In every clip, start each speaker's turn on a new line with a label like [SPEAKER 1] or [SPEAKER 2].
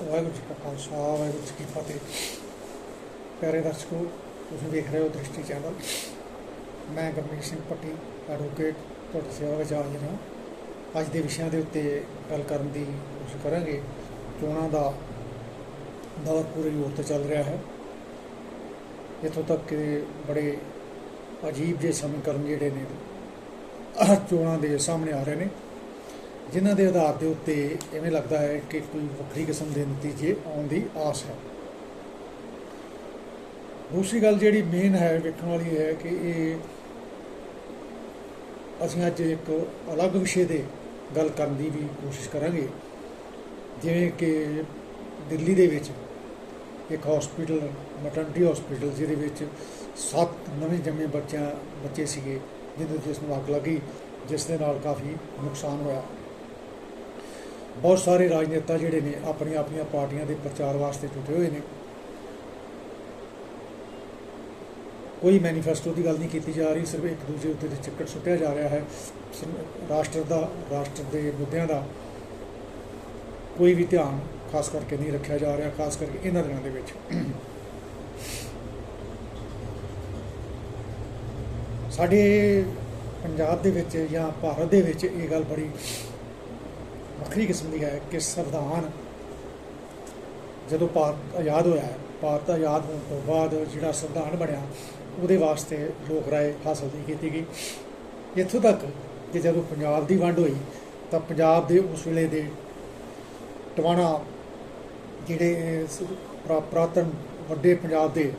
[SPEAKER 1] ਵਾਹਿਗੁਰੂ ਜੀ ਕਾ ਖਾਲਸਾ, ਵਾਹਿਗੁਰੂ ਜੀ ਕੀ ਫਤਿਹ। ਪਿਆਰੇ ਦਰਸ਼ਕੋ, ਤੁਸੀਂ ਦੇਖ ਰਹੇ ਹੋ ਦ੍ਰਿਸ਼ਟੀ ਚੈਨਲ। ਮੈਂ ਗੁਰਮੀਤ ਸਿੰਘ ਪੱਟੀ ਐਡਵੋਕੇਟ ਤੁਹਾਡੀ ਸੇਵਾ ਵਿੱਚ ਹਾਜ਼ਰ ਹਾਂ। ਅੱਜ ਦੇ ਵਿਸ਼ਿਆਂ ਦੇ ਉੱਤੇ ਗੱਲ ਕਰਨ ਦੀ ਕੋਸ਼ਿਸ਼ ਕਰਾਂਗੇ। ਚੋਣਾਂ ਦਾ ਦੌਰ ਪੂਰੇ ਜ਼ੋਰ ਤੇ ਚੱਲ ਰਿਹਾ ਹੈ। ਇੱਥੋਂ ਤੱਕ ਕਿ ਬੜੇ ਅਜੀਬ ਜਿਹੇ ਸਮੀਕਰਨ ਜਿਹੜੇ ਨੇ, ਚੋਣਾਂ ਦੇ ਸਾਹਮਣੇ ਆ ਰਹੇ ਨੇ। ਜਿਨ੍ਹਾਂ ਦੇ ਆਧਾਰ ਦੇ ਉੱਤੇ ਐਵੇਂ ਲੱਗਦਾ ਹੈ ਕਿ ਕੋਈ ਵੱਖਰੀ ਕਿਸਮ ਦੇ ਨਤੀਜੇ ਆਉਣ ਦੀ ਆਸ ਹੈ। ਦੂਸਰੀ ਗੱਲ ਜਿਹੜੀ ਮੇਨ ਹੈ, ਵੇਖਣ ਵਾਲੀ ਹੈ ਕਿ ਇਹ ਅਸੀਂ ਅੱਜ ਇੱਕ ਅਲੱਗ ਵਿਸ਼ੇ ਦੇ ਗੱਲ ਕਰਨ ਦੀ ਵੀ ਕੋਸ਼ਿਸ਼ ਕਰਾਂਗੇ। ਜਿਵੇਂ ਕਿ ਦਿੱਲੀ ਦੇ ਵਿੱਚ ਇੱਕ ਹਸਪੀਟਲ ਮੈਟਰਨਿਟੀ ਹਸਪੀਟਲ ਜਿਹਦੇ ਵਿੱਚ ਸੱਤ ਨਵੇਂ ਜੰਮੇ ਬੱਚਿਆਂ, ਬੱਚੇ ਸੀਗੇ, ਜਿਹਦੇ ਜਿਸ ਨੂੰ ਅੱਗ ਲੱਗੀ, ਜਿਸ ਦੇ ਨਾਲ ਕਾਫੀ ਨੁਕਸਾਨ ਹੋਇਆ। ਬਹੁਤ ਸਾਰੇ ਰਾਜਨੇਤਾ ਜਿਹੜੇ ਨੇ ਆਪਣੀਆਂ ਆਪਣੀਆਂ ਪਾਰਟੀਆਂ ਦੇ ਪ੍ਰਚਾਰ ਵਾਸਤੇ ਜੁਟੇ ਹੋਏ ਨੇ। ਕੋਈ ਮੈਨੀਫੈਸਟੋ ਦੀ ਗੱਲ ਨਹੀਂ ਕੀਤੀ ਜਾ ਰਹੀ, ਸਿਰਫ ਇੱਕ ਦੂਜੇ ਉੱਤੇ ਚੱਕਰ ਸੁੱਟਿਆ ਜਾ ਰਿਹਾ ਹੈ ਰਾਸ਼ਟਰ ਦਾ, ਰਾਸ਼ਟਰ ਦੇ ਮੁੱਦਿਆਂ ਦਾ ਕੋਈ ਵੀ ਧਿਆਨ ਖਾਸ ਕਰਕੇ ਨਹੀਂ ਰੱਖਿਆ ਜਾ ਰਿਹਾ, ਖਾਸ ਕਰਕੇ ਇਹਨਾਂ ਦਿਨਾਂ ਦੇ ਵਿੱਚ। ਸਾਡੇ ਪੰਜਾਬ ਦੇ ਵਿੱਚ ਜਾਂ ਭਾਰਤ ਦੇ ਵਿੱਚ ਇਹ ਗੱਲ ਬੜੀ ਵੱਖਰੀ ਕਿਸਮ ਦੀ ਹੈ ਕਿ ਸੰਵਿਧਾਨ ਜਦੋਂ ਭਾਰਤ ਆਜ਼ਾਦ ਹੋਇਆ ਭਾਰਤ ਆਜ਼ਾਦ ਹੋਣ ਤੋਂ ਬਾਅਦ ਜਿਹੜਾ ਸੰਵਿਧਾਨ ਬਣਿਆ, ਉਹਦੇ ਵਾਸਤੇ ਲੋਕ ਰਾਏ ਹਾਸਲ ਨਹੀਂ ਕੀਤੀ ਗਈ। ਇੱਥੋਂ ਤੱਕ ਕਿ ਜਦੋਂ ਪੰਜਾਬ ਦੀ ਵੰਡ ਹੋਈ, ਤਾਂ ਪੰਜਾਬ ਦੇ ਉਸ ਵੇਲੇ ਦੇ ਟਵਾਣਾ ਜਿਹੜੇ ਸ- ਪੁਰਾਤਨ ਵੱਡੇ ਪੰਜਾਬ ਦੇ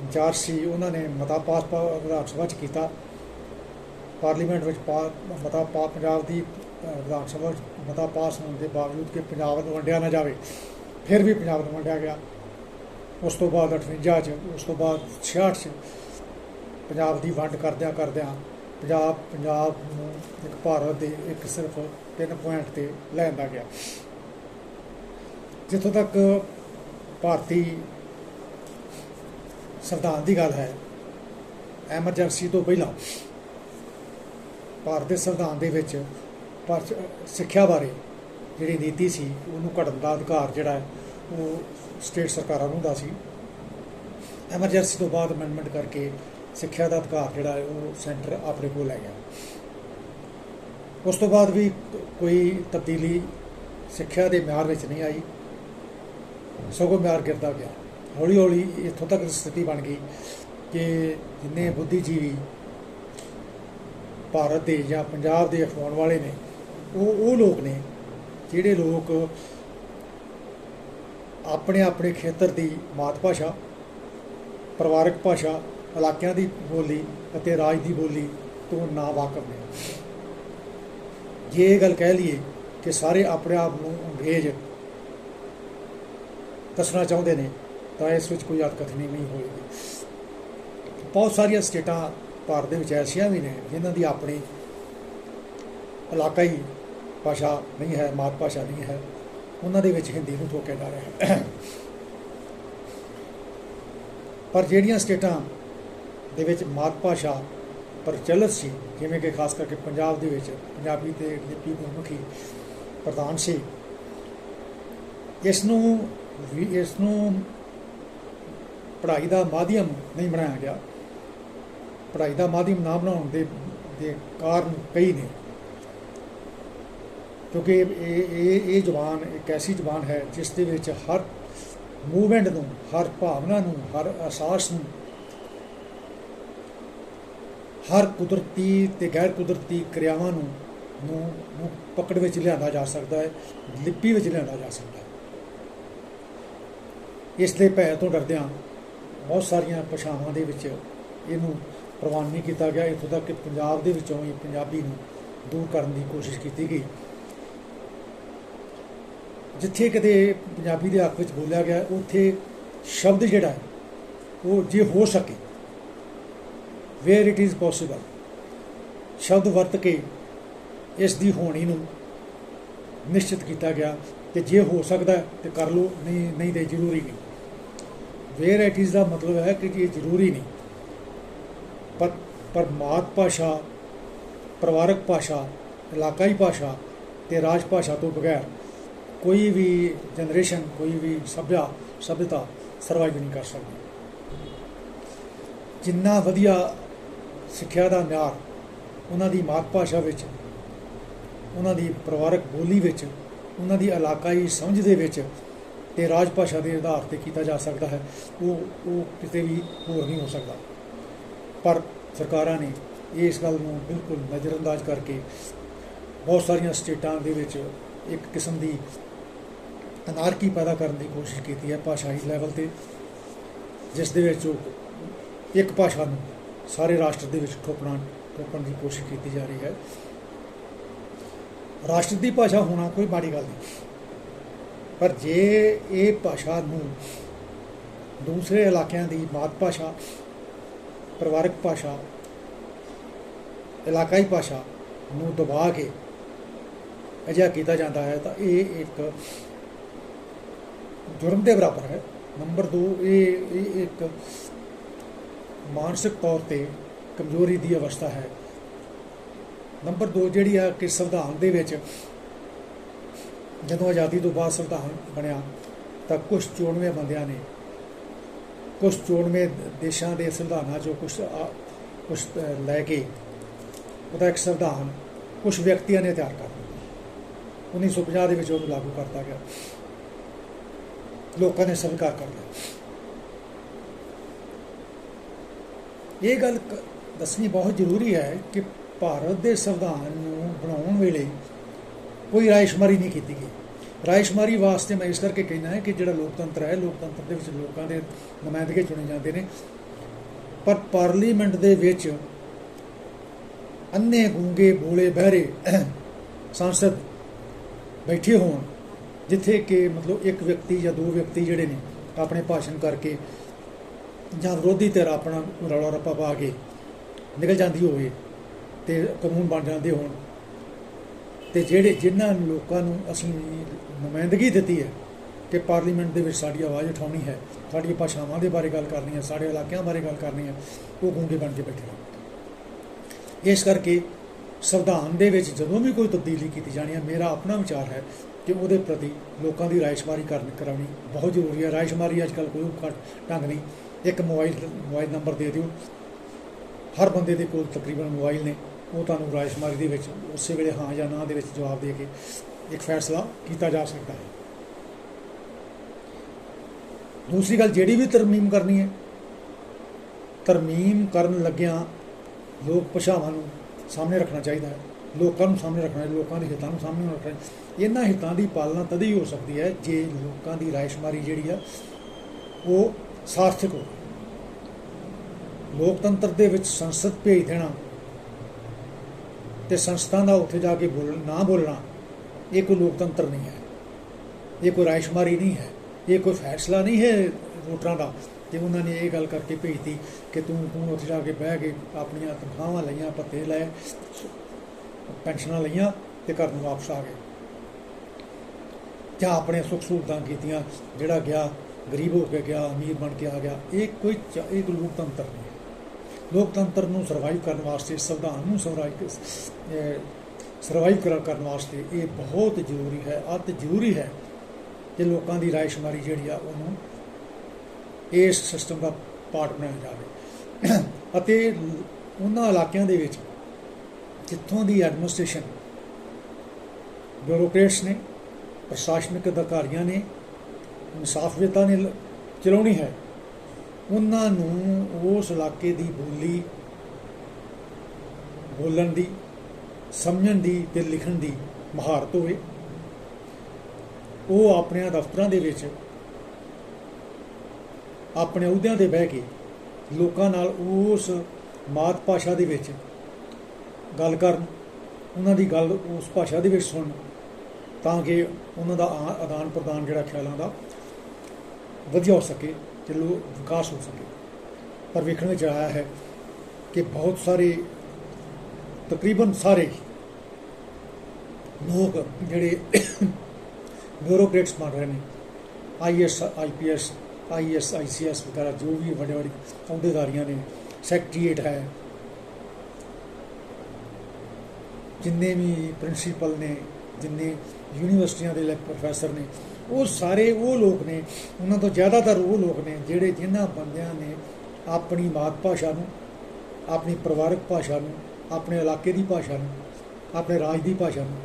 [SPEAKER 1] ਇੰਚਾਰਜ ਸੀ, ਉਹਨਾਂ ਨੇ ਮਤਾ ਪਾਸ ਪਾ- ਵਿਧਾਨ ਸਭਾ 'ਚ ਕੀਤਾ। ਪਾਰਲੀਮੈਂਟ ਵਿੱਚ ਪਾ, ਮਤਾ ਪਾ, ਪੰਜਾਬ ਦੀ ਵਿਧਾਨ ਸਭਾ 'ਚ ਮਤਾ ਪਾਸ ਹੋਣ ਦੇ ਬਾਵਜੂਦ ਕਿ ਪੰਜਾਬ ਨੂੰ ਵੰਡਿਆ ਨਾ ਜਾਵੇ, ਫਿਰ ਵੀ ਪੰਜਾਬ ਨੂੰ ਵੰਡਿਆ ਗਿਆ। ਉਸ ਤੋਂ ਬਾਅਦ 58 ਚ, ਉਸ ਤੋਂ ਬਾਅਦ 66 ਚ ਪੰਜਾਬ ਦੀ ਵੰਡ ਕਰਦਿਆਂ ਕਰਦਿਆਂ ਪੰਜਾਬ ਪੰਜਾਬ ਨੂੰ ਇੱਕ ਭਾਰਤ ਦੇ ਇੱਕ ਸਿਰਫ ਤਿੰਨ ਪੁਆਇੰਟ ਤੇ ਲੈਂਦਾ ਗਿਆ। ਜਿੱਥੋਂ ਤੱਕ ਭਾਰਤੀ ਸੰਵਿਧਾਨ ਦੀ ਗੱਲ ਹੈ, ਐਮਰਜੈਂਸੀ ਤੋਂ ਪਹਿਲਾਂ ਭਾਰਤ ਦੇ ਸੰਵਿਧਾਨ ਦੇ ਵਿੱਚ ਪਰ ਸਿੱਖਿਆ ਬਾਰੇ ਜਿਹੜੀ ਨੀਤੀ ਸੀ, ਉਹਨੂੰ ਘੜਨ ਦਾ ਅਧਿਕਾਰ ਜਿਹੜਾ ਉਹ ਸਟੇਟ ਸਰਕਾਰਾਂ ਨੂੰ ਹੁੰਦਾ ਸੀ। ਐਮਰਜੈਂਸੀ ਤੋਂ ਬਾਅਦ ਅਮੈਂਡਮੈਂਟ ਕਰਕੇ ਸਿੱਖਿਆ ਦਾ ਅਧਿਕਾਰ ਜਿਹੜਾ ਉਹ ਸੈਂਟਰ ਆਪਣੇ ਕੋਲ ਲੈ ਗਿਆ। ਉਸ ਤੋਂ ਬਾਅਦ ਵੀ ਕੋਈ ਤਬਦੀਲੀ ਸਿੱਖਿਆ ਦੇ ਮਿਆਰ ਵਿੱਚ ਨਹੀਂ ਆਈ। ਸਗੋਂ ਮਿਆਰ ਗਿਰਦਾ ਗਿਆ। ਹੌਲੀ ਹੌਲੀ ਇੱਥੋਂ ਤੱਕ ਸਥਿਤੀ ਬਣ ਗਈ ਕਿ ਜਿੰਨੇ ਬੁੱਧੀਜੀਵੀ ਭਾਰਤ ਦੇ ਜਾਂ ਪੰਜਾਬ ਦੇ ਅਖਵਾਉਣ ਵਾਲੇ ਨੇ ਉਹ ਉਹ ਲੋਕ ਨੇ ਜਿਹੜੇ ਲੋਕ ਆਪਣੇ ਆਪਣੇ ਖੇਤਰ ਦੀ ਮਾਤ ਭਾਸ਼ਾ, ਪਰਿਵਾਰਕ ਭਾਸ਼ਾ, ਇਲਾਕਿਆਂ ਦੀ ਬੋਲੀ ਅਤੇ ਰਾਜ ਦੀ ਬੋਲੀ ਤੋਂ ਨਾ ਵਾਕਫ ਨੇ। ਜੇ ਇਹ ਗੱਲ ਕਹਿ ਲਈਏ ਕਿ ਸਾਰੇ ਆਪਣੇ ਆਪ ਨੂੰ ਅੰਗਰੇਜ਼ ਦੱਸਣਾ ਚਾਹੁੰਦੇ ਨੇ, ਤਾਂ ਇਸ ਵਿੱਚ ਕੋਈ ਅਤਕਥਨੀ ਨਹੀਂ ਹੋਏਗੀ। ਬਹੁਤ ਸਾਰੀਆਂ ਸਟੇਟਾਂ ਭਾਰਤ ਦੇ ਵਿੱਚ ਐਸੀਆਂ ਵੀ ਨੇ ਜਿਨ੍ਹਾਂ ਦੀ ਆਪਣੀ ਇਲਾਕਾਈ ਭਾਸ਼ਾ ਨਹੀਂ ਹੈ, ਮਾਤ ਭਾਸ਼ਾ ਨਹੀਂ ਹੈ, ਉਹਨਾਂ ਦੇ ਵਿੱਚ ਹਿੰਦੀ ਨੂੰ ਠੋਕਿਆ ਜਾ ਰਿਹਾ ਹੈ। ਪਰ ਜਿਹੜੀਆਂ ਸਟੇਟਾਂ ਦੇ ਵਿੱਚ ਮਾਤ ਭਾਸ਼ਾ ਪ੍ਰਚਲਿਤ ਸੀ, ਜਿਵੇਂ ਕਿ ਖਾਸ ਕਰਕੇ ਪੰਜਾਬ ਦੇ ਵਿੱਚ ਪੰਜਾਬੀ ਤੇ ਲਿਪੀ ਗੁਰਮੁਖੀ ਪ੍ਰਧਾਨ ਸੀ ਇਸ ਨੂੰ ਵੀ ਇਸ ਨੂੰ ਪੜ੍ਹਾਈ ਦਾ ਮਾਧਿਅਮ ਨਹੀਂ ਬਣਾਇਆ ਗਿਆ। ਪੜ੍ਹਾਈ ਦਾ ਮਾਧਿਅਮ ਨਾ ਬਣਾਉਣ ਦੇ ਦੇ ਕਾਰਨ ਕਈ ਨੇ। ਕਿਉਂਕਿ ਇਹ ਇਹ ਇਹ ਜ਼ਬਾਨ ਇੱਕ ਐਸੀ ਜ਼ਬਾਨ ਹੈ ਜਿਸ ਦੇ ਵਿੱਚ ਹਰ ਮੂਵਮੈਂਟ ਨੂੰ, ਹਰ ਭਾਵਨਾ ਨੂੰ, ਹਰ ਅਹਿਸਾਸ ਨੂੰ, ਹਰ ਕੁਦਰਤੀ ਤੇ ਗੈਰ ਕੁਦਰਤੀ ਕਿਰਿਆਵਾਂ ਨੂੰ ਨੂੰ ਨੂੰ ਪਕੜ ਵਿੱਚ ਲਿਆਂਦਾ ਜਾ ਸਕਦਾ ਹੈ, ਲਿਪੀ ਵਿੱਚ ਲਿਆਂਦਾ ਜਾ ਸਕਦਾ ਹੈ। ਇਸ ਦੇ ਭੈ ਤੋਂ ਡਰਦਿਆਂ ਬਹੁਤ ਸਾਰੀਆਂ ਭਾਸ਼ਾਵਾਂ ਦੇ ਵਿੱਚ ਇਹਨੂੰ ਪ੍ਰਵਾਨ ਨਹੀਂ ਕੀਤਾ ਗਿਆ। ਇੱਥੋਂ ਤੱਕ ਕਿ ਪੰਜਾਬ ਦੇ ਵਿੱਚੋਂ ਹੀ ਪੰਜਾਬੀ ਨੂੰ ਦੂਰ ਕਰਨ ਦੀ ਕੋਸ਼ਿਸ਼ ਕੀਤੀ ਗਈ। ਜਿੱਥੇ ਕਿਤੇ ਪੰਜਾਬੀ ਦੇ ਹੱਕ ਵਿੱਚ ਬੋਲਿਆ ਗਿਆ, ਉੱਥੇ ਸ਼ਬਦ ਜਿਹੜਾ ਹੈ, ਉਹ ਜੇ ਹੋ ਸਕੇ ਵੇਅਰ ਇਟ ਇਜ਼ ਪੋਸੀਬਲ ਸ਼ਬਦ ਵਰਤ ਕੇ ਇਸ ਦੀ ਹੋਣੀ ਨੂੰ ਨਿਸ਼ਚਿਤ ਕੀਤਾ ਗਿਆ ਕਿ ਜੇ ਹੋ ਸਕਦਾ ਹੈ ਤੇ ਕਰ ਲਓ, ਨਹੀਂ ਨਹੀਂ ਤੇ ਜ਼ਰੂਰੀ ਨਹੀਂ। ਵੇਅਰ ਇਟ ਇਜ਼ ਦਾ ਮਤਲਬ ਹੈ ਕਿ ਇਹ ਜ਼ਰੂਰੀ ਨਹੀਂ, ਪਰ ਪਰ ਮਾਤ ਭਾਸ਼ਾ, ਪਰਿਵਾਰਕ ਭਾਸ਼ਾ, ਇਲਾਕਾਈ ਭਾਸ਼ਾ ਤੇ ਰਾਜ ਭਾਸ਼ਾ ਤੋਂ ਬਗੈਰ ਕੋਈ ਵੀ ਜਨਰੇਸ਼ਨ ਕੋਈ ਵੀ ਸਭਿਆ ਸਭਿਤਾ ਸਰਵਾਈਵ ਨਹੀਂ ਕਰ ਸਕਦੀ। ਜਿੰਨਾ ਵਧੀਆ ਸਿੱਖਿਆ ਦਾ ਮਿਆਰ ਉਹਨਾਂ ਦੀ ਮਾਤ ਭਾਸ਼ਾ ਵਿੱਚ, ਉਹਨਾਂ ਦੀ ਪਰਿਵਾਰਕ ਬੋਲੀ ਵਿੱਚ, ਉਹਨਾਂ ਦੀ ਇਲਾਕਾਈ ਸਮਝ ਦੇ ਵਿੱਚ ਤੇ ਰਾਜ ਭਾਸ਼ਾ ਦੇ ਆਧਾਰ ਤੇ ਕੀਤਾ ਜਾ ਸਕਦਾ ਹੈ, ਉਹ ਉਹ ਕਿਤੇ ਵੀ ਹੋਰ ਨਹੀਂ ਹੋ ਸਕਦਾ। ਪਰ ਸਰਕਾਰਾਂ ਨੇ ਇਸ ਗੱਲ ਨੂੰ ਬਿਲਕੁਲ ਨਜ਼ਰਅੰਦਾਜ਼ ਕਰਕੇ ਬਹੁਤ ਸਾਰੀਆਂ ਸਟੇਟਾਂ ਦੇ ਵਿੱਚ ਇੱਕ ਕਿਸਮ ਦੀ ਅਨਾਰਕੀ ਪੈਦਾ ਕਰਨ ਦੀ ਕੋਸ਼ਿਸ਼ ਕੀਤੀ ਹੈ ਭਾਸ਼ਾਈ ਲੈਵਲ ਤੇ, ਜਿਸ ਦੇ ਵਿੱਚ ਇੱਕ ਭਾਸ਼ਾ ਨੂੰ ਸਾਰੇ ਰਾਸ਼ਟਰ ਦੇ ਵਿੱਚ ਠੋਪਣਾ ਠੋਪਣ ਦੀ ਕੋਸ਼ਿਸ਼ ਕੀਤੀ ਜਾ ਰਹੀ ਹੈ। ਰਾਸ਼ਟਰ ਦੀ ਭਾਸ਼ਾ ਹੋਣਾ ਕੋਈ ਮਾੜੀ ਗੱਲ ਨਹੀਂ। ਪਰ ਜੇ ਇਹ ਭਾਸ਼ਾ ਨੂੰ ਦੂਸਰੇ ਇਲਾਕਿਆਂ ਦੀ ਮਾਤ ਭਾਸ਼ਾ, ਪਰਿਵਾਰਕ ਭਾਸ਼ਾ, ਇਲਾਕਾਈ ਭਾਸ਼ਾ ਨੂੰ ਦਬਾ ਕੇ ਅਜਿਹਾ ਕੀਤਾ ਜਾਂਦਾ ਹੈ, ਤਾਂ ਇਹ ਇੱਕ ਜੁਰਮ ਦੇ ਬਰਾਬਰ ਹੈ ਨੰਬਰ 2 ਇਹ ਇਹ ਇੱਕ ਮਾਨਸਿਕ ਤੌਰ ਤੇ ਕਮਜ਼ੋਰੀ ਦੀ ਅਵਸਥਾ ਹੈ ਨੰਬਰ 2 ਜਿਹੜੀ ਆ ਕਿ ਸੰਵਿਧਾਨ ਦੇ ਵਿੱਚ ਜਦੋਂ ਆਜ਼ਾਦੀ ਤੋਂ ਬਾਅਦ ਸੰਵਿਧਾਨ ਬਣਿਆ ਤਾਂ ਕੁਝ ਚੋਣਵੇਂ ਬੰਦਿਆਂ ਨੇ ਕੁਝ ਚੋਣਵੇਂ ਦੇਸ਼ਾਂ ਦੇ ਸੰਵਿਧਾਨਾਂ ਚੋਂ ਕੁਝ ਕੁਝ ਲੈ ਕੇ ਉਹਦਾ ਇੱਕ ਸੰਵਿਧਾਨ ਕੁਝ ਵਿਅਕਤੀਆਂ ਨੇ ਤਿਆਰ ਕਰ ਦਿੱਤਾ 1950 ਦੇ ਵਿੱਚ ਉਹਨੂੰ ਲਾਗੂ ਕਰਤਾ ਗਿਆ ਲੋਕਾਂ ਨੇ ਸਵੀਕਾਰ ਕਰ ਲਿਆ ਇਹ ਗੱਲ ਕ- ਦੱਸਣੀ ਬਹੁਤ ਜ਼ਰੂਰੀ ਹੈ ਕਿ ਭਾਰਤ ਦੇ ਸੰਵਿਧਾਨ ਨੂੰ ਬਣਾਉਣ ਵੇਲੇ ਕੋਈ ਰਾਇਸ਼ਮਾਰੀ ਨਹੀਂ ਕੀਤੀ ਗਈ। ਰਾਇਸ਼ਮਾਰੀ ਵਾਸਤੇ ਮੈਂ ਇਸ ਕਰਕੇ ਕਹਿਣਾ ਹੈ ਕਿ ਜਿਹੜਾ ਲੋਕਤੰਤਰ ਹੈ, ਲੋਕਤੰਤਰ ਦੇ ਵਿੱਚ ਲੋਕਾਂ ਦੇ ਨੁਮਾਇੰਦਗੇ ਚੁਣੇ ਜਾਂਦੇ ਨੇ। ਪਰ ਪਾਰਲੀਮੈਂਟ ਦੇ ਵਿੱਚ ਅੰਨੇ ਗੂੰਗੇ ਬੋਲੇ ਬਹਿਰੇ ਸੰਸਦ ਬੈਠੇ ਹੋਣ ਜਿੱਥੇ ਕਿ ਮਤਲਬ ਇੱਕ ਵਿਅਕਤੀ ਜਾਂ ਦੋ ਵਿਅਕਤੀ ਜਿਹੜੇ ਨੇ ਆਪਣੇ ਭਾਸ਼ਣ ਕਰਕੇ ਜਾਂ ਵਿਰੋਧੀ ਧਿਰ ਆਪਣਾ ਰੌਲਾ ਰੱਪਾ ਪਾ ਕੇ ਨਿਕਲ ਜਾਂਦੀ ਹੋਵੇ ਤੇ ਕਾਨੂੰਨ ਬਣ ਜਾਂਦੇ ਹੋਣ। ਤੇ ਜਿਹੜੇ ਜਿਨ੍ਹਾਂ ਲੋਕਾਂ ਨੂੰ ਅਸੀਂ ਨੁਮਾਇੰਦਗੀ ਦਿੱਤੀ ਹੈ ਕਿ ਪਾਰਲੀਮੈਂਟ ਦੇ ਵਿੱਚ ਸਾਡੀ ਆਵਾਜ਼ ਉਠਾਉਣੀ ਹੈ, ਸਾਡੀਆਂ ਭਾਸ਼ਾਵਾਂ ਦੇ ਬਾਰੇ ਗੱਲ ਕਰਨੀ ਹੈ, ਸਾਡੇ ਇਲਾਕਿਆਂ ਬਾਰੇ ਗੱਲ ਕਰਨੀ ਹੈ, ਉਹ ਗੂੰਗੇ ਬਣ ਕੇ ਬੈਠੇ ਹਨ ਇਸ ਕਰਕੇ ਸੰਵਿਧਾਨ ਦੇ ਵਿੱਚ ਜਦੋਂ ਵੀ ਕੋਈ ਤਬਦੀਲੀ ਕੀਤੀ ਜਾਣੀ ਹੈ, ਮੇਰਾ ਆਪਣਾ ਵਿਚਾਰ ਹੈ ਕਿ ਉਹਦੇ ਪ੍ਰਤੀ ਲੋਕਾਂ ਦੀ ਰਾਇਸ਼ਮਾਰੀ ਕਰਨ ਕਰਾਉਣੀ ਬਹੁਤ ਜ਼ਰੂਰੀ ਹੈ। ਰਾਇਸ਼ਮਾਰੀ ਅੱਜ ਕੱਲ੍ਹ ਕੋਈ ਘੱਟ ਢੰਗ ਨਹੀਂ। ਇੱਕ ਮੋਬਾਈਲ ਮੋਬਾਈਲ ਨੰਬਰ ਦੇ ਦਿਓ। ਹਰ ਬੰਦੇ ਦੇ ਕੋਲ ਤਕਰੀਬਨ ਮੋਬਾਈਲ ਨੇ। ਉਹ ਤੁਹਾਨੂੰ ਰਾਇਸ਼ਮਾਰੀ ਦੇ ਵਿੱਚ ਉਸੇ ਵੇਲੇ ਹਾਂ ਜਾਂ ਨਾ ਦੇ ਵਿੱਚ ਜਵਾਬ ਦੇ ਕੇ ਇੱਕ ਫੈਸਲਾ ਕੀਤਾ ਜਾ ਸਕਦਾ ਹੈ। ਦੂਸਰੀ ਗੱਲ, ਜਿਹੜੀ ਵੀ ਤਰਮੀਮ ਕਰਨੀ ਹੈ, ਤਰਮੀਮ ਕਰਨ ਲੱਗਿਆਂ ਲੋਕ ਭਾਸ਼ਾਵਾਂ ਨੂੰ ਸਾਹਮਣੇ ਰੱਖਣਾ ਚਾਹੀਦਾ ਹੈ। ਲੋਕਾਂ ਨੂੰ ਸਾਹਮਣੇ ਰੱਖਣਾ ਲੋਕਾਂ ਦੇ ਹਿੱਤਾਂ ਨੂੰ ਸਾਹਮਣੇ ਰੱਖਣਾ ਇਹਨਾਂ ਹਿੱਤਾਂ ਦੀ ਪਾਲਣਾ ਤਦ ਹੀ ਹੋ ਸਕਦੀ ਹੈ ਜੇ ਲੋਕਾਂ ਦੀ ਰਾਇਸ਼ਮਾਰੀ ਜਿਹੜੀ ਆ, ਉਹ ਸਾਰਥਕ ਹੋ ਲੋਕਤੰਤਰ ਦੇ ਵਿੱਚ ਸੰਸਦ ਭੇਜ ਦੇਣਾ ਤੇ ਸੰਸਥਾ ਦਾ ਉੱਥੇ ਜਾ ਕੇ ਬੋਲ ਨਾ ਬੋਲਣਾ, ਇਹ ਕੋਈ ਲੋਕਤੰਤਰ ਨਹੀਂ ਹੈ। ਇਹ ਕੋਈ ਰਾਇਸ਼ਮਾਰੀ ਨਹੀਂ ਹੈ। ਇਹ ਕੋਈ ਫੈਸਲਾ ਨਹੀਂ ਹੈ ਵੋਟਰਾਂ ਦਾ। ਤੇ ਉਹਨਾਂ ਨੇ ਇਹ ਗੱਲ ਕਰਕੇ ਭੇਜਤੀ ਕਿ ਤੂੰ ਤੂੰ ਉੱਥੇ ਜਾ ਕੇ ਬਹਿ ਕੇ ਆਪਣੀਆਂ ਤਨਖਾਹਾਂ ਲਈਆਂ ਪੱਤੇ ਲਏ। ਪੈਨਸ਼ਨਾਂ ਲਈਆਂ ਤੇ ਘਰ ਨੂੰ ਵਾਪਸ ਆ ਗਏ। ਜਾਂ ਆਪਣੇ ਸੁੱਖ ਸਹੂਲਤਾਂ ਕੀਤੀਆਂ, ਜਿਹੜਾ ਗਿਆ, ਗਰੀਬ ਹੋ ਕੇ ਗਿਆ, ਅਮੀਰ ਬਣ ਕੇ ਆ ਗਿਆ, ਇਹ ਕੋਈ ਚ- ਇਹ ਲੋਕਤੰਤਰ ਨਹੀਂ ਹੈ। ਲੋਕਤੰਤਰ ਨੂੰ ਸਰਵਾਈਵ ਕਰਨ ਵਾਸਤੇ, ਸੰਵਿਧਾਨ ਨੂੰ ਸਰਵਾਈਵ ਸਰਵਾਈਵ ਕਰਨ ਵਾਸਤੇ ਇਹ ਬਹੁਤ ਜ਼ਰੂਰੀ ਹੈ, ਅਤ ਜ਼ਰੂਰੀ ਹੈ ਕਿ ਲੋਕਾਂ ਦੀ ਰਾਇਸ਼ਮਾਰੀ ਜਿਹੜੀ ਆ ਉਹਨੂੰ ਇਸ ਸਿਸਟਮ ਦਾ ਪਾਰਟ ਬਣਾਇਆ ਜਾਵੇ। ਅਤੇ ਉਹਨਾਂ ਇਲਾਕਿਆਂ ਦੇ ਵਿੱਚ ਜਿੱਥੋਂ ਦੀ ਐਡਮਿਨਿਸਟ੍ਰੇਸ਼ਨ? ਬਿਊਰੋਕ੍ਰੇਟਸ ਨੇ, ਪ੍ਰਸ਼ਾਸਨਿਕ ਅਧਿਕਾਰੀਆਂ ਨੇ ਇਨਸਾਫੀਅਤਾ ਨੇ ਚਲਾਉਣੀ ਹੈ। ਉਹਨਾਂ ਨੂੰ ਉਸ ਇਲਾਕੇ ਦੀ ਬੋਲੀ, ਬੋਲਣ ਦੀ, ਸਮਝਣ ਦੀ ਤੇ ਲਿਖਣ ਦੀ ਮਹਾਰਤ ਹੋਵੇ। ਉਹ ਆਪਣੇ ਦਫ਼ਤਰਾਂ ਦੇ ਵਿੱਚ, ਆਪਣੇ ਅਹੁਦਿਆਂ ਤੇ ਬਹਿ ਕੇ ਲੋਕਾਂ ਨਾਲ ਉਸ ਮਾਤ ਭਾਸ਼ਾ ਦੇ ਵਿੱਚ ਗੱਲ ਕਰਨ ਉਹਨਾਂ ਦੀ ਗੱਲ ਉਸ ਭਾਸ਼ਾ ਦੇ ਵਿੱਚ ਸੁਣਨ ਤਾਂ ਕਿ ਉਹਨਾਂ ਦਾ ਆਦਾਨ ਪ੍ਰਦਾਨ ਜਿਹੜਾ ਖਿਆਲਾਂ ਦਾ ਵਧੀਆ ਹੋ ਸਕੇ, ਤੇ ਲੋ, ਵਿਕਾਸ ਹੋ ਸਕੇ। ਪਰ ਵੇਖਣ ਵਿੱਚ ਆਇਆ ਹੈ ਕਿ ਬਹੁਤ ਸਾਰੇ, ਤਕਰੀਬਨ ਸਾਰੇ ਲੋਕ ਜਿਹੜੇ ਬਿਊਰੋਕਰੇਟਸ ਬਣ ਰਹੇ ਨੇ ਆਈਐਸ ਆਈਪੀਐਸ ਆਈਐਸ ਆਈਸੀਐਸ ਵਗੈਰਾ, ਜੋ ਵੀ ਵੱਡੇ ਵੱਡੇ ਅਹੁਦੇਦਾਰੀਆਂ ਨੇ, ਸੈਕਟਰੀਏਟ ਹੈ ਜਿੰਨੇ ਵੀ ਪ੍ਰਿੰਸੀਪਲ ਨੇ, ਜਿੰਨੇ ਯੂਨੀਵਰਸਿਟੀਆਂ ਦੇ ਪ੍ਰੋਫੈਸਰ ਨੇ, ਉਹ ਸਾਰੇ ਉਹ ਲੋਕ ਨੇ, ਉਹਨਾਂ ਤੋਂ ਜ਼ਿਆਦਾਤਰ ਉਹ ਲੋਕ ਨੇ ਜਿਹੜੇ ਜਿਨ੍ਹਾਂ ਬੰਦਿਆਂ ਨੇ ਆਪਣੀ ਮਾਤ ਭਾਸ਼ਾ ਨੂੰ, ਆਪਣੀ ਪਰਿਵਾਰਕ ਭਾਸ਼ਾ ਨੂੰ, ਆਪਣੇ ਇਲਾਕੇ ਦੀ ਭਾਸ਼ਾ ਨੂੰ, ਆਪਣੇ ਰਾਜ ਦੀ ਭਾਸ਼ਾ ਨੂੰ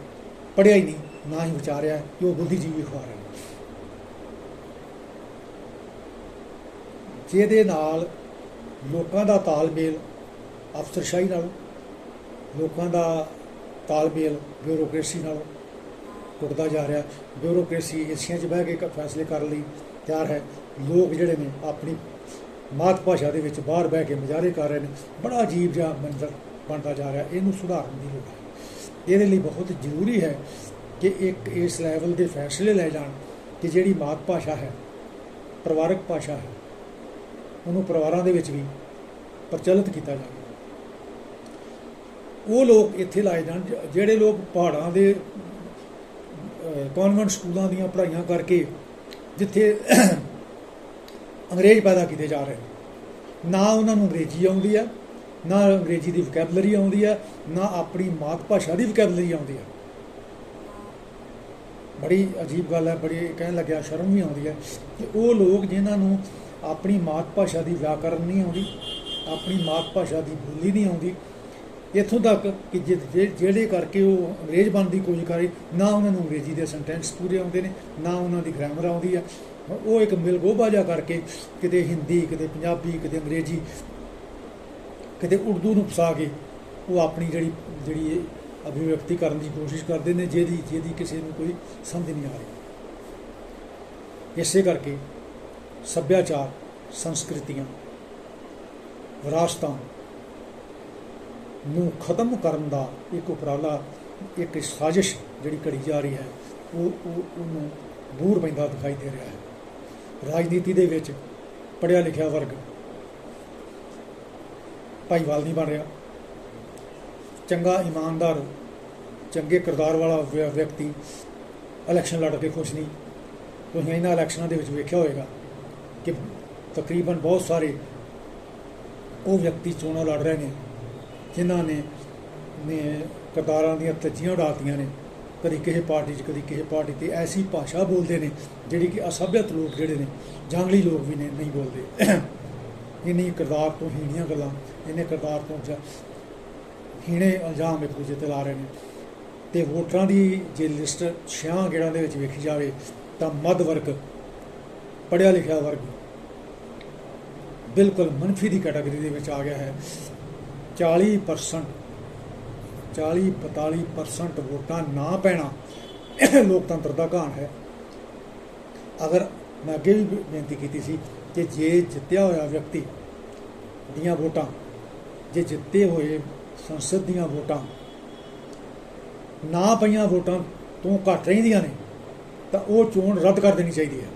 [SPEAKER 1] ਪੜ੍ਹਿਆ ਹੀ ਨਹੀਂ, ਨਾ ਹੀ ਵਿਚਾਰਿਆ ਕਿ ਉਹ ਬੁੱਧੀਜੀਵੀ ਖਵਾ ਰਹੇ ਜਿਹਦੇ ਨਾਲ ਲੋਕਾਂ ਦਾ ਤਾਲਮੇਲ ਅਫਸਰਸ਼ਾਹੀ ਨਾਲ, ਲੋਕਾਂ ਦਾ ਤਾਲਮੇਲ ਬਿਊਰੋਕ੍ਰੇਸੀ ਨਾਲ ਟੁੱਟਦਾ ਜਾ ਰਿਹਾ। ਬਿਊਰੋਕ੍ਰੇਸੀ ਏਸੀਆਂ 'ਚ ਬਹਿ ਕੇ ਫੈਸਲੇ ਕਰਨ ਲਈ ਤਿਆਰ ਹੈ। ਲੋਕ ਜਿਹੜੇ ਨੇ ਆਪਣੀ ਮਾਤ ਭਾਸ਼ਾ ਦੇ ਵਿੱਚ ਬਾਹਰ ਬਹਿ ਕੇ ਮੁਜ਼ਾਹਰੇ ਕਰ ਰਹੇ ਨੇ। ਬੜਾ ਅਜੀਬ ਜਿਹਾ ਮੰਜ਼ਰ ਬਣਦਾ ਜਾ ਰਿਹਾ। ਇਹਨੂੰ ਸੁਧਾਰਨ ਦੀ ਲੋੜ ਹੈ। ਇਹਦੇ ਲਈ ਬਹੁਤ ਜ਼ਰੂਰੀ ਹੈ ਕਿ ਇੱਕ ਇਸ ਲੈਵਲ ਦੇ ਫੈਸਲੇ ਲੈ ਜਾਣ ਕਿ ਜਿਹੜੀ ਮਾਤ ਭਾਸ਼ਾ ਹੈ, ਪਰਿਵਾਰਕ ਭਾਸ਼ਾ ਹੈ, ਉਹਨੂੰ ਪਰਿਵਾਰਾਂ ਦੇ ਵਿੱਚ ਵੀ ਪ੍ਰਚਲਿਤ ਕੀਤਾ ਜਾਵੇ। ਉਹ ਲੋਕ ਇੱਥੇ ਲਾਏ ਜਾਣ ਜਿਹੜੇ ਲੋਕ ਪਹਾੜਾਂ ਦੇ ਕਨਵੈਂਟ ਸਕੂਲਾਂ ਦੀਆਂ ਪੜ੍ਹਾਈਆਂ ਕਰਕੇ ਜਿੱਥੇ ਅੰਗਰੇਜ਼ ਪੈਦਾ ਕੀਤੇ ਜਾ ਰਹੇ ਨਾ। ਉਹਨਾਂ ਨੂੰ ਅੰਗਰੇਜ਼ੀ ਆਉਂਦੀ ਆ, ਨਾ ਅੰਗਰੇਜ਼ੀ ਦੀ ਵੋਕੈਬਲਰੀ ਆਉਂਦੀ ਆ, ਨਾ ਆਪਣੀ ਮਾਤ ਭਾਸ਼ਾ ਦੀ ਵੋਕੈਬਲਰੀ ਆਉਂਦੀ ਆ। ਬੜੀ ਅਜੀਬ ਗੱਲ ਹੈ ਬੜੀ ਕਹਿਣ ਲੱਗਿਆ ਸ਼ਰਮ ਵੀ ਆਉਂਦੀ ਹੈ ਕਿ ਉਹ ਲੋਕ ਜਿਨ੍ਹਾਂ ਨੂੰ ਆਪਣੀ ਮਾਤ ਭਾਸ਼ਾ ਦੀ ਵਿਆਕਰਨ ਨਹੀਂ ਆਉਂਦੀ, ਆਪਣੀ ਮਾਤ ਭਾਸ਼ਾ ਦੀ ਬੋਲੀ ਨਹੀਂ ਆਉਂਦੀ ਇੱਥੋਂ ਤੱਕ ਕਿ ਜਿ- ਜਿ- ਜਿਹੜੇ ਕਰਕੇ ਉਹ ਅੰਗਰੇਜ਼ ਬਣਨ ਦੀ ਕੋਸ਼ਿਸ਼ ਕਰੇ ਨਾ ਉਹਨਾਂ ਨੂੰ ਅੰਗਰੇਜ਼ੀ ਦੇ ਸੈਂਟੈਂਸ ਪੂਰੇ ਆਉਂਦੇ ਨੇ, ਨਾ ਉਹਨਾਂ ਦੀ ਗ੍ਰਾਮਰ ਆਉਂਦੀ ਆ। ਉਹ ਇੱਕ ਮਿਲਗੋਬਾ ਜਾ ਕਰਕੇ ਕਿਤੇ ਹਿੰਦੀ, ਕਿਤੇ ਪੰਜਾਬੀ, ਕਿਤੇ ਅੰਗਰੇਜ਼ੀ, ਕਿਤੇ ਉਰਦੂ ਨੂੰ ਫਸਾ ਕੇ ਉਹ ਆਪਣੀ ਜਿਹੜੀ ਜਿਹੜੀ ਅਭਿਵਿਅਕਤੀ ਕਰਨ ਦੀ ਕੋਸ਼ਿਸ਼ ਕਰਦੇ ਨੇ, ਜਿਹਦੀ ਜਿਹਦੀ ਕਿਸੇ ਨੂੰ ਕੋਈ ਸਮਝ ਨਹੀਂ ਆ ਰਹੀ। ਇਸੇ ਕਰਕੇ ਸੱਭਿਆਚਾਰ, ਸੰਸਕ੍ਰਿਤੀਆਂ, ਵਿਰਾਸਤਾਂ ਨੂੰ ਖਤਮ ਕਰਨ ਦਾ ਇੱਕ ਉਪਰਾਲਾ, ਇੱਕ ਸਾਜ਼ਿਸ਼ ਜਿਹੜੀ ਘੜੀ ਜਾ ਰਹੀ ਹੈ, ਉਹ ਉਹ, ਉਹਨੂੰ ਦੂਰ ਪੈਂਦਾ ਦਿਖਾਈ ਦੇ ਰਿਹਾ ਹੈ। ਰਾਜਨੀਤੀ ਦੇ ਵਿੱਚ ਪੜ੍ਹਿਆ ਲਿਖਿਆ ਵਰਗ ਭਾਈਵਾਲ ਨਹੀਂ ਬਣ ਰਿਹਾ। ਚੰਗਾ ਇਮਾਨਦਾਰ, ਚੰਗੇ ਕਿਰਦਾਰ ਵਾਲਾ ਵਿਅਕਤੀ ਇਲੈਕਸ਼ਨ ਲੜ ਕੇ ਖੁਸ਼ ਨਹੀਂ। ਤੁਸੀਂ ਇਹਨਾਂ ਇਲੈਕਸ਼ਨਾਂ ਦੇ ਵਿੱਚ ਵੇਖਿਆ ਹੋਵੇਗਾ ਕਿ ਤਕਰੀਬਨ ਬਹੁਤ ਸਾਰੇ ਉਹ ਵਿਅਕਤੀ ਚੋਣਾਂ ਲੜ ਰਹੇ ਨੇ ਜਿਨ੍ਹਾਂ ਨੇ ਨੇ ਕਿਰਦਾਰਾਂ ਦੀਆਂ ਤੱਜੀਆਂ ਉਡਾਤੀਆਂ ਨੇ, ਕਦੀ ਕਿਸੇ ਪਾਰਟੀ 'ਚ, ਕਦੀ ਕਿਸੇ ਪਾਰਟੀ ਤੇ ਐਸੀ ਭਾਸ਼ਾ ਬੋਲਦੇ ਨੇ, ਜਿਹੜੀ ਕਿ ਅਸਭਿਅਤ ਲੋਕ ਜਿਹੜੇ ਨੇ, ਜੰਗਲੀ ਲੋਕ ਵੀ ਨੇ, ਨਹੀਂ ਬੋਲਦੇ। ਇੰਨੀ ਕਿਰਦਾਰ ਤੋਂ ਹੀਣੀਆਂ ਗੱਲਾਂ ਇਹਨੇ ਕਿਰਦਾਰ ਤੋਂ ਹੀਣੇ ਇਲਜ਼ਾਮ ਇੱਕ ਦੂਜੇ ਤੇ ਲਾ ਰਹੇ ਨੇ। ਤੇ ਵੋਟਰਾਂ ਦੀ ਜੇ ਲਿਸਟ ਛਿਆਂ ਗੇੜਾਂ ਦੇ ਵਿੱਚ ਵੇਖੀ ਜਾਵੇ, ਤਾਂ ਮੱਧ ਵਰਗ, ਪੜ੍ਹਿਆ ਲਿਖਿਆ ਵਰਗ ਬਿਲਕੁਲ ਮਨਫੀ ਦੀ ਕੈਟਾਗਰੀ ਦੇ ਵਿੱਚ ਆ ਗਿਆ ਹੈ। 40% 40 42% ਵੋਟਾਂ ਨਾ ਪੈਣਾ ਲੋਕਤੰਤਰ ਦਾ ਘਾਣ ਹੈ। ਅਗਰ ਮੈਂ ਅੱਗੇ ਵੀ ਬੇਨਤੀ ਕੀਤੀ ਸੀ ਕਿ ਜੇ ਜਿੱਤਿਆ ਹੋਇਆ ਵਿਅਕਤੀ ਦੀਆਂ ਵੋਟਾਂ, ਜੇ ਜਿੱਤੇ ਹੋਏ ਸੰਸਦ ਦੀਆਂ ਵੋਟਾਂ, ਨਾ ਪਈਆਂ ਵੋਟਾਂ ਤੋਂ ਘੱਟ ਰਹਿੰਦੀਆਂ ਨੇ, ਤਾਂ ਉਹ ਚੋਣ ਰੱਦ ਕਰ ਦੇਣੀ ਚਾਹੀਦੀ ਹੈ।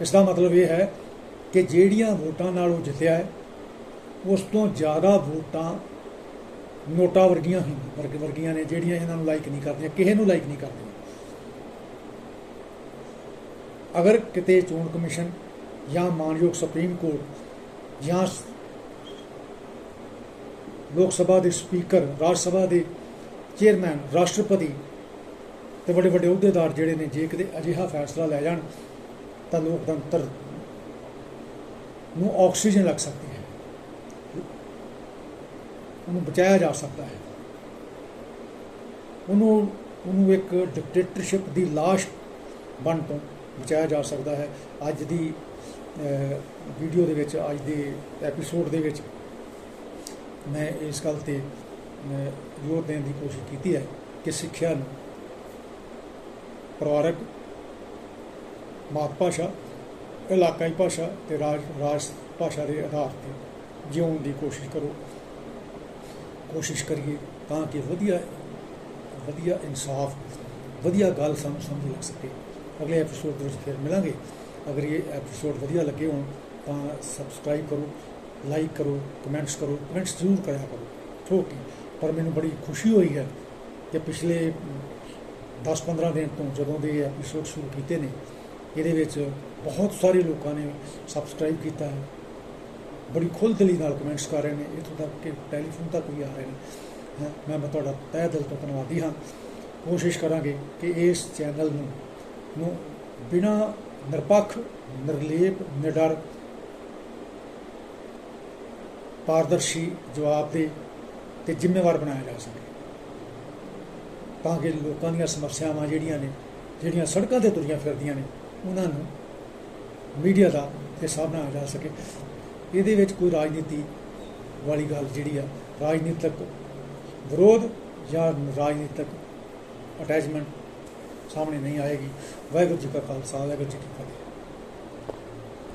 [SPEAKER 1] ਇਸ ਦਾ ਮਤਲਬ ਇਹ ਹੈ ਕਿ ਜਿਹੜੀਆਂ ਵੋਟਾਂ ਨਾਲ ਉਹ ਜਿੱਤਿਆ ਹੈ ਉਸ ਤੋਂ ਜ਼ਿਆਦਾ ਵੋਟਾਂ ਨੋਟਾ ਵਰਗੀਆਂ ਹੀ ਵਰਗ ਵਰਗੀਆਂ ਨੇ, ਜਿਹੜੀਆਂ ਇਹਨਾਂ ਨੂੰ ਲਾਈਕ ਨਹੀਂ ਕਰਦੀਆਂ, ਕਿਸੇ ਨੂੰ ਲਾਈਕ ਨਹੀਂ ਕਰਦੀਆਂ। ਅਗਰ ਕਿਤੇ ਚੋਣ ਕਮਿਸ਼ਨ ਜਾਂ ਮਾਨਯੋਗ ਸੁਪਰੀਮ ਕੋਰਟ ਜਾਂ ਲੋਕ ਸਭਾ ਦੇ ਸਪੀਕਰ, ਰਾਜ ਸਭਾ ਦੇ ਚੇਅਰਮੈਨ, ਰਾਸ਼ਟਰਪਤੀ ਤੇ ਵੱਡੇ ਵੱਡੇ ਅਹੁਦੇਦਾਰ ਜਿਹੜੇ ਨੇ, ਜੇ ਕਿਤੇ ਅਜਿਹਾ ਫੈਸਲਾ ਲੈ ਜਾਣ ਤਾਂ ਲੋਕਤੰਤਰ ਨੂੰ ਆਕਸੀਜਨ ਲੱਗ ਸਕਦੀ ਹੈ। ਉਹਨੂੰ ਬਚਾਇਆ ਜਾ ਸਕਦਾ ਹੈ। ਉਹਨੂੰ ਉਹਨੂੰ ਇੱਕ ਡਿਕਟੇਟਰਸ਼ਿਪ ਦੀ ਲਾਸ਼ ਬਣ ਤੋਂ ਬਚਾਇਆ ਜਾ ਸਕਦਾ ਹੈ। ਅੱਜ ਦੀ ਵੀਡੀਓ ਦੇ ਵਿੱਚ, ਅੱਜ ਦੇ ਐਪੀਸੋਡ ਦੇ ਵਿੱਚ ਮੈਂ ਇਸ ਗੱਲ ਤੇ ਜ਼ੋਰ ਦੇਣ ਦੀ ਕੋਸ਼ਿਸ਼ ਕੀਤੀ ਹੈ ਕਿ ਸਿੱਖਿਆ ਨੂੰ ਪਰਿਵਾਰਕ ਮਾਤ ਭਾਸ਼ਾ, ਇਲਾਕਾਈ ਭਾਸ਼ਾ ਤੇ ਰਾਜ ਰਾਜ ਭਾਸ਼ਾ ਦੇ ਆਧਾਰ ਤੇ ਜਿਉਣ ਦੀ ਕੋਸ਼ਿਸ਼ ਕਰੋ। ਕੋਸ਼ਿਸ਼ ਕਰੀਏ ਤਾਂ ਕਿ ਵਧੀਆ ਵਧੀਆ ਇਨਸਾਫ, ਵਧੀਆ ਗੱਲ ਸਾਨੂੰ ਸਮਝ ਲੱਗ ਸਕੇ। ਅਗਲੇ ਐਪੀਸੋਡ ਦੇ ਵਿੱਚ ਫਿਰ ਮਿਲਾਂਗੇ। ਅਗਰ ਇਹ ਐਪੀਸੋਡ ਵਧੀਆ ਲੱਗੇ ਹੋਣ, ਤਾਂ ਸਬਸਕ੍ਰਾਈਬ ਕਰੋ ਲਾਈਕ ਕਰੋ ਕਮੈਂਟਸ ਕਰੋ ਕਮੈਂਟਸ ਜ਼ਰੂਰ ਕਰਿਆ ਕਰੋ। ਥੋਕੀ ਪਰ ਮੈਨੂੰ ਬੜੀ ਖੁਸ਼ੀ ਹੋਈ ਹੈ ਕਿ ਪਿਛਲੇ 10-15 ਦਿਨ ਤੋਂ ਜਦੋਂ ਦੇ ਐਪੀਸੋਡ ਸ਼ੁਰੂ ਕੀਤੇ ਨੇ, ਇਹਦੇ ਵਿੱਚ ਬਹੁਤ ਸਾਰੇ ਲੋਕਾਂ ਨੇ ਸਬਸਕ੍ਰਾਈਬ ਕੀਤਾ ਹੈ। ਬੜੀ ਖੁੱਲ੍ਹ ਦਿਲੀ ਨਾਲ ਕਮੈਂਟਸ ਕਰ ਰਹੇ ਨੇ ਇੱਥੋਂ ਤੱਕ ਕਿ ਟੈਲੀਫੋਨ ਤੱਕ ਵੀ ਆ ਰਹੇ ਨੇ ਹੈ, ਮੈਂ ਮੈਂ ਤੁਹਾਡਾ ਤਹਿ ਦਿਲ ਤੋਂ ਧੰਨਵਾਦੀ ਹਾਂ। ਕੋਸ਼ਿਸ਼ ਕਰਾਂਗੇ ਕਿ ਇਸ ਚੈਨਲ ਨੂੰ ਨੂੰ ਬਿਨਾ ਨਿਰਪੱਖ, ਨਿਰਲੇਪ, ਨਿਡਰ, ਪਾਰਦਰਸ਼ੀ ਜਵਾਬ ਦੇ ਤੇ ਜ਼ਿੰਮੇਵਾਰ ਬਣਾਇਆ ਜਾ ਸਕੇ। ਤਾਂ ਕਿ ਲੋਕਾਂ ਦੀਆਂ ਸਮੱਸਿਆਵਾਂ ਜਿਹੜੀਆਂ ਨੇ, ਜਿਹੜੀਆਂ ਸੜਕਾਂ ਤੇ ਤੁਰੀਆਂ ਫਿਰਦੀਆਂ ਨੇ, ਉਹਨਾਂ ਨੂੰ ਮੀਡੀਆ ਦਾ ਹਿੱਸਾ ਬਣਾਇਆ ਜਾ ਸਕੇ। ਇਹਦੇ ਵਿੱਚ ਕੋਈ ਰਾਜਨੀਤੀ ਵਾਲੀ ਗੱਲ ਜਿਹੜੀ ਆ, ਰਾਜਨੀਤਿਕ ਵਿਰੋਧ ਜਾਂ ਰਾਜਨੀਤਿਕ ਅਟੈਚਮੈਂਟ ਸਾਹਮਣੇ ਨਹੀਂ ਆਏਗੀ। ਵਾਹਿਗੁਰੂ ਜੀ ਕਾ ਖਾਲਸਾ, ਵਾਹਿਗੁਰੂ ਜੀ ਕੀ ਫਤਿਹ।